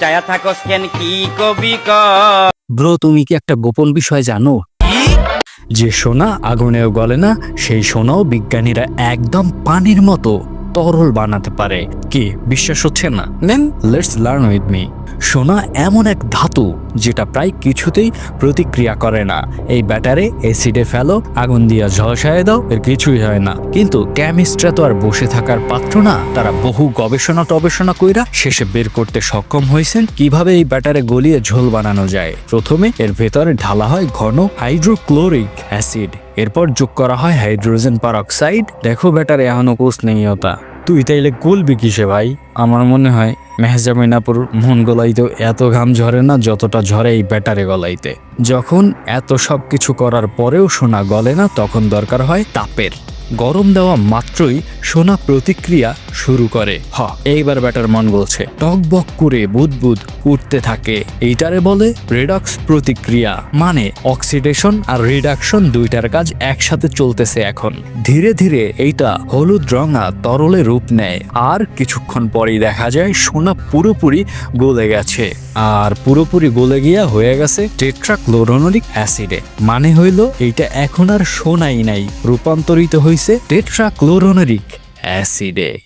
চায়া থাকস কেন? কি কবি ক? ব্রো তুমি কি একটা গোপন বিষয় জানো? যে সোনা আগুনেও গলে না সেই সোনাও বিজ্ঞানীরা একদম পানির মতো তরল বানাতে পারে। কি বিশ্বাস হচ্ছে না? নেন লেটস লার্ন উইথ মি সোনা এমন এক ধাতু যেটা প্রায় কিছুতেই প্রতিক্রিয়া করে না। এই ব্যাটারে অ্যাসিডে ফেলো, আগুন দিয়া ঝলসায় দাও, এর কিছুই হয় না। কিন্তু কেমিস্ট্রা তো আর বসে থাকার পাত্র না। তারা বহু গবেষণা টবেষণা কইরা শেষে বের করতে সক্ষম হয়েছেন কীভাবে এই ব্যাটারে গলিয়ে ঝোল বানানো যায়। প্রথমে এর ভেতরে ঢালা হয় ঘন হাইড্রোক্লোরিক অ্যাসিড এরপর যোগ করা হয় হাইড্রোজেন পারঅক্সাইড দেখো ব্যাটারে এখনও কোষ নেই তুই তাইলে কলবি কিসে ভাই? আমার মনে হয় মেহজামিনাপুর মন গলাইতেও এত ঘাম ঝরে না যতটা ঝরে এই ব্যাটারে গলাইতে। যখন এত সব কিছু করার পরেও সোনা গলে না, তখন দরকার হয় তাপের। গরম দেওয়া মাত্রই সোনা প্রতিক্রিয়া শুরু করে। হ, এইবার ব্যাটার মন বলছে, টক বক করে বুদবুদ উঠতে থাকে। এইটারে বলে রেডক্স প্রতিক্রিয়া মানে অক্সিডেশন আর রিডাকশন দুইটার কাজ একসাথে চলতেছে এখন। ধীরে ধীরে এইটা হলুদ রঙা তরলে রূপ নেয়। আর কিছুক্ষণ পরেই দেখা যায় সোনা পুরোপুরি গলে গেছে। আর পুরোপুরি গলে গিয়া হয়ে গেছে টেট্রাক্লোরোনিক অ্যাসিডে। মানে হইল এইটা এখন আর সোনাই নাই, রূপান্তরিত হইছে টেট্রাক্লোরোনিক অ্যাসিডে।